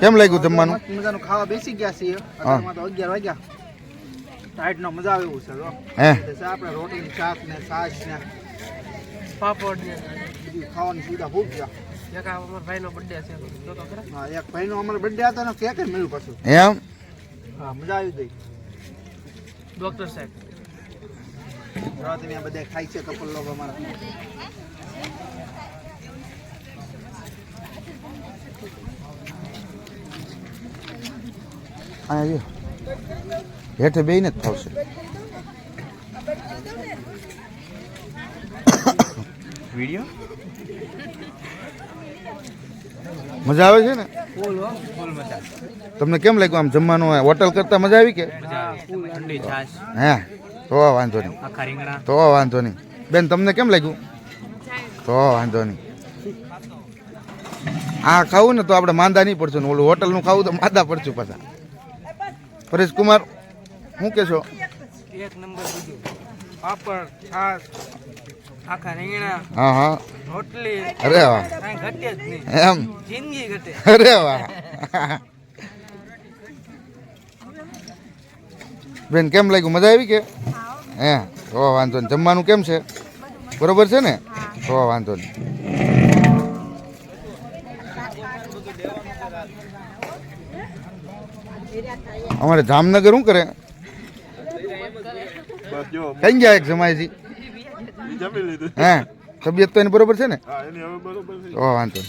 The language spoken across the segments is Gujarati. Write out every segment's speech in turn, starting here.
કેમ લાગ્યું જમવાનું? મજાનું ખાવા બેસી ગયા છીએ. અત્યારમાં તો અગિયાર વાગ્યા. ટાઈટ નો મજા આવે એવું છે જો. હે? એટલે છે આપણે રોટલી શાક ને છાશ ને પાપડ ને બધી ખાવાની સુવિધા ખૂબ છે. એક અમારા ભાઈનો બર્થડે છે જો તો ખરા. હા એક ભાઈનો અમારો બર્થડે હતો ને કેક મળ્યું પાછું. એમ? હા મજા આવી ગઈ. ડોક્ટર સાહેબ. રાત બધા ખાય છે કપલ લોકો અમારા. અહીંયા હેઠે બેને જ થશે વીડિયો? મજા આવે છે ને? તમને કેમ લાગ્યું આમ જમવાનું? હોટલ કરતા મજા આવી કે? હે તો વાંધો નહીં. તો વાંધો નહીં. બેન તમને કેમ લાગ્યું? તો વાંધો નહીં. આ ખાવું ને તો આપણે માંદા નહીં પડશું ને ઓલું હોટલનું ખાવું તો માંદા પડશું પાછા. પરેશ કુમાર શું કહેશો? એક નંબર બીજું. પાપડ છાસ આખા રીંગણા હા હા. રોટલી. અરે વાહ. કાંઈ ઘટે જ નહીં. એમ? જિંદગી ઘટે. અરે વાહ. બેન કેમ લાગ્યું? મજા આવી કે? હે. તો વાંધો નહીં. જમવાનું કેમ છે? બરોબર છે ને? તો વાંધો નહીં. અમારે જામનગર શું કરે? કઈ ગયા એક જમાયજી જમી હે? તબિયત તો એની બરોબર છે ને? વાંધો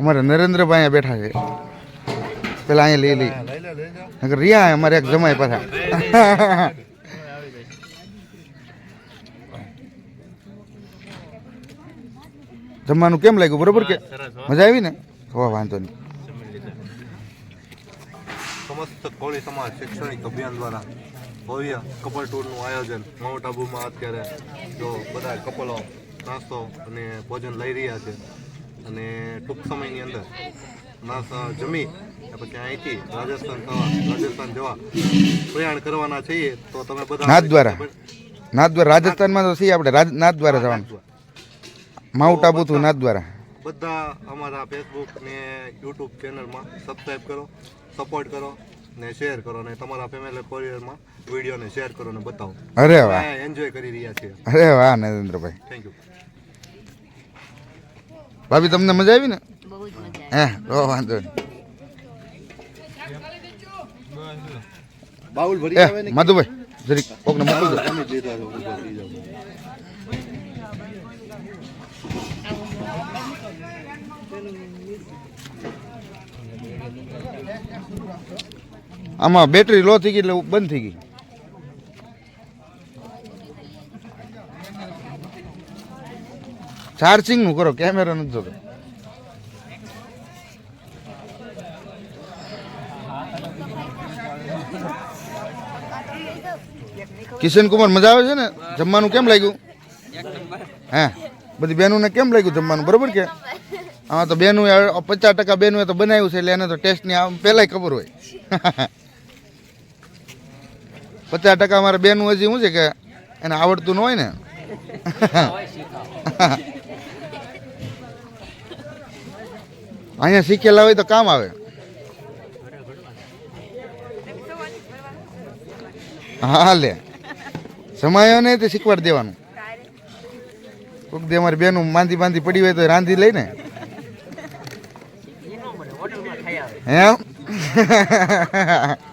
અમારે નરેન્દ્રભાઈ અહીંયા બેઠા છે. પેલા અહીંયા લઈ લઈ. રિયા અમારે એક જમાય પાછા. જમવાનું કેમ લાગ્યું? બરોબર કે? મજા આવી ને? હો વાંધો નહીં. સમસ્ત કોળી સમાજ શૈક્ષણિક અભિયાન દ્વારા ભવ્ય કપલ ટૂરનું આયોજન માઉન્ટ આબુમાં અત્યારે જો બધા કપલો નાસ્તો અને ભોજન લઈ રહ્યા છે. અને ટૂંક સમયની અંદર નાસ્તા જમી પછી અહીંથી રાજસ્થાન થવા રાજસ્થાન જવા પ્રયાણ કરવાના છીએ તો તમે બધા નાથ દ્વારા. નાથ દ્વારા. રાજસ્થાનમાં તો છીએ આપણે. રાજ- નાથદ્વારા જવાનું. માઉન્ટ આબુ થયું નાથદ્વારા બધા અમારા ફેસબુક ને યુટ્યુબ ચેનલમાં સબસ્ક્રાઈબ કરો સપોર્ટ કરો ને શેર કરો ને તમારા ફેમિલી કોરિયરમાં વિડીયોને શેર કરો ને બતાવો. અરે વાહ. એન્જોય કરી રહ્યા છીએ. અરે વાહ નરેન્દ્રભાઈ. થેન્ક યુ ભાભી તમને મજા આવી ને? હે તો વાંધો નહીં. બાઉલ ભરી આવે ને? માધુભાઈ જરીક કોકને મોકલજો. તમે જ થઈ જાઓ. આમાં બેટરી લો થઈ ગઈ એટલે બંધ થઈ ગઈ. ચાર્જિંગનું કરો કેમેરા નથી જોતો કિશન કુમાર મજા આવે છે ને? જમવાનું કેમ લાગ્યું? હે? બધી બહેનોને કેમ લાગ્યું જમવાનું? બરોબર કે? હા, તો બેનું પચાસ ટકા બેનું તો બનાવ્યું છે એટલે એને તો ટેસ્ટની આમ પહેલાંય ખબર હોય. પચાસ ટકા અમારા બેનું હજી શું છે કે એને આવડતું ન હોય ને? અહીંયા શીખેલા હોય તો કામ આવે. હા, લે. સમાયો ને તે શીખવાડી દેવાનું. કોઈક દે અમારી બેનું માંદી માંદી પડી હોય તો રાંધી લઈને ને. એમ